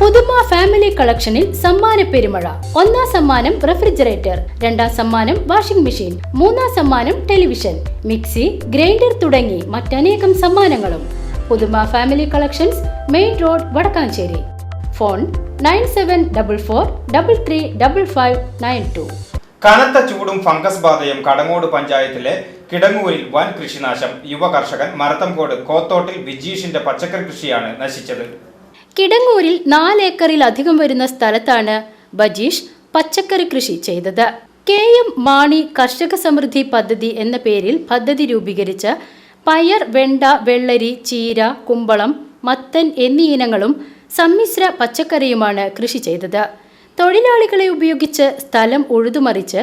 പുതുമ ഫാമിലി കളക്ഷനിൽ സമ്മാന പെരുമഴ. ഒന്നാം സമ്മാനം റെഫ്രിജറേറ്റർ രണ്ടാം സമ്മാനം വാഷിംഗ് മെഷീൻ മൂന്നാം സമ്മാനം ടെലിവിഷൻ മിക്സി ഗ്രൈൻഡർ തുടങ്ങി മറ്റനേകം സമ്മാനങ്ങളും. Puthuma family collections main road Vadakkanchery. Phone nine seven double four double three double five nine two. കനത്ത ചൂടും ഫംഗസ് ബാധയും കടങ്ങോട് പഞ്ചായത്തിലെ കിടങ്ങൂരിൽ വൻ കൃഷിനാശം. യുവ കർഷകൻ മരത്തംകോട് കോത്തോട്ടിൽ വിജീഷിന്റെ പച്ചക്കറി കൃഷിയാണ് നശിച്ചത്. കിടങ്ങൂരിൽ നാലേക്കറിലധികം വരുന്ന സ്ഥലത്താണ് ബജീഷ് പച്ചക്കറി കൃഷി ചെയ്തത്. കെ എം മാണി കർഷക സമൃദ്ധി പദ്ധതി എന്ന പേരിൽ പദ്ധതി രൂപീകരിച്ച് പയർ വെണ്ട വെള്ളരി ചീര കുമ്പളം മത്തൻ എന്നീ ഇനങ്ങളും സമ്മിശ്ര പച്ചക്കറിയുമാണ് കൃഷി ചെയ്തത്. തൊഴിലാളികളെ ഉപയോഗിച്ച് സ്ഥലം ഉഴുതുമറിച്ച്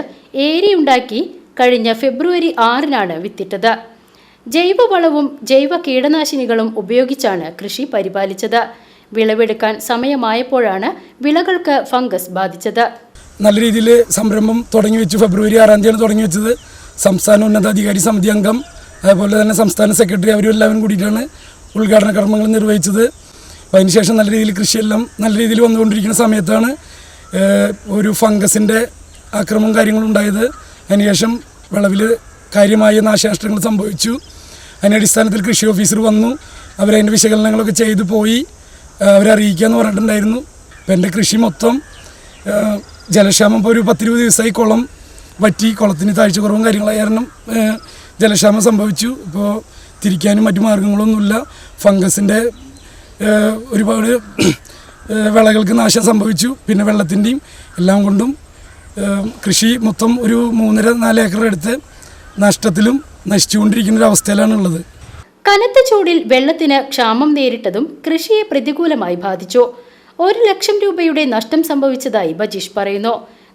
ഏരിയുണ്ടാക്കി കഴിഞ്ഞ ഫെബ്രുവരി ആറിനാണ് വിത്തിട്ടത്. ജൈവവളവും ജൈവ കീടനാശിനികളും ഉപയോഗിച്ചാണ് കൃഷി പരിപാലിച്ചത്. വിളവെടുക്കാൻ സമയമായപ്പോഴാണ് വിളകൾക്ക് ഫംഗസ് ബാധിച്ചത്. നല്ല രീതിയിൽ സംരംഭം തുടങ്ങി വെച്ചു. ഫെബ്രുവരി ആറാം തീയതി തുടങ്ങി വെച്ചത്. സംസ്ഥാന ഉന്നതാധികാരി സമിതി അംഗം അതേപോലെ തന്നെ സംസ്ഥാന സെക്രട്ടറി അവരും എല്ലാവരും കൂടിയിട്ടാണ് ഉദ്ഘാടന കർമ്മങ്ങൾ നിർവഹിച്ചത്. അപ്പോൾ അതിനുശേഷം നല്ല രീതിയിൽ കൃഷിയെല്ലാം നല്ല രീതിയിൽ വന്നുകൊണ്ടിരിക്കുന്ന സമയത്താണ് ഒരു ഫംഗസിന്റെ ആക്രമണം കാര്യങ്ങളും ഉണ്ടായത്. അതിനുശേഷം വിളവിൽ കാര്യമായ നാശനഷ്ടങ്ങൾ സംഭവിച്ചു. അതിന്റെ അടിസ്ഥാനത്തിൽ കൃഷി ഓഫീസർ വന്നു. അവരതിന്റെ വിശകലനങ്ങളൊക്കെ ചെയ്തു പോയി. അവരെ അറിയിക്കാമെന്ന് പറഞ്ഞിട്ടുണ്ടായിരുന്നു. അപ്പം എന്റെ കൃഷി മൊത്തം ജലക്ഷാമം ഇപ്പോൾ ഒരു പത്തിരുപത് ദിവസമായി കുളം വറ്റി കുളത്തിന് താഴ്ച കുറവും കാര്യങ്ങളായ കാരണം ജലക്ഷാമം സംഭവിച്ചു. ഇപ്പോൾ തിരിക്കാനും മറ്റു മാർഗങ്ങളൊന്നുമില്ല. ഫംഗസിന്റെ ഒരുപാട് വിളകൾക്ക് നാശം സംഭവിച്ചു. പിന്നെ വെള്ളത്തിന്റെയും എല്ലാം കൊണ്ടും കൃഷി മൊത്തം ഒരു മൂന്നര നാല് ഏക്കർ എടുത്ത് നഷ്ടത്തിലും നശിച്ചുകൊണ്ടിരിക്കുന്ന ഒരു അവസ്ഥയിലാണ് ഉള്ളത് കനത്ത ചൂടിൽ വെള്ളത്തിന് ക്ഷാമം നേരിട്ടതും കൃഷിയെ പ്രതികൂലമായി ബാധിച്ചു. ഒരു ലക്ഷം രൂപയുടെ നഷ്ടം സംഭവിച്ചതായി ബജീഷ് പറയുന്നു.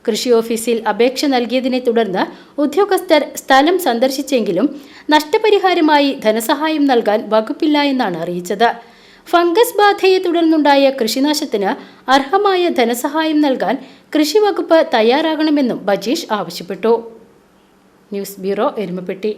കൃഷി ഓഫീസിൽ അപേക്ഷ നൽകിയതിനെ തുടർന്ന് ഉദ്യോഗസ്ഥർ സ്ഥലം സന്ദർശിച്ചെങ്കിലും നഷ്ടപരിഹാരമായി ധനസഹായം നൽകാൻ വകുപ്പില്ല എന്നാണ് അറിയിച്ചത്. ഫംഗസ് ബാധയെ തുടർന്നുണ്ടായ കൃഷിനാശത്തിന് അർഹമായ ധനസഹായം നൽകാൻ കൃഷി വകുപ്പ് തയ്യാറാകണമെന്നും ബജീഷ് ആവശ്യപ്പെട്ടു. News bureau Erumapetty.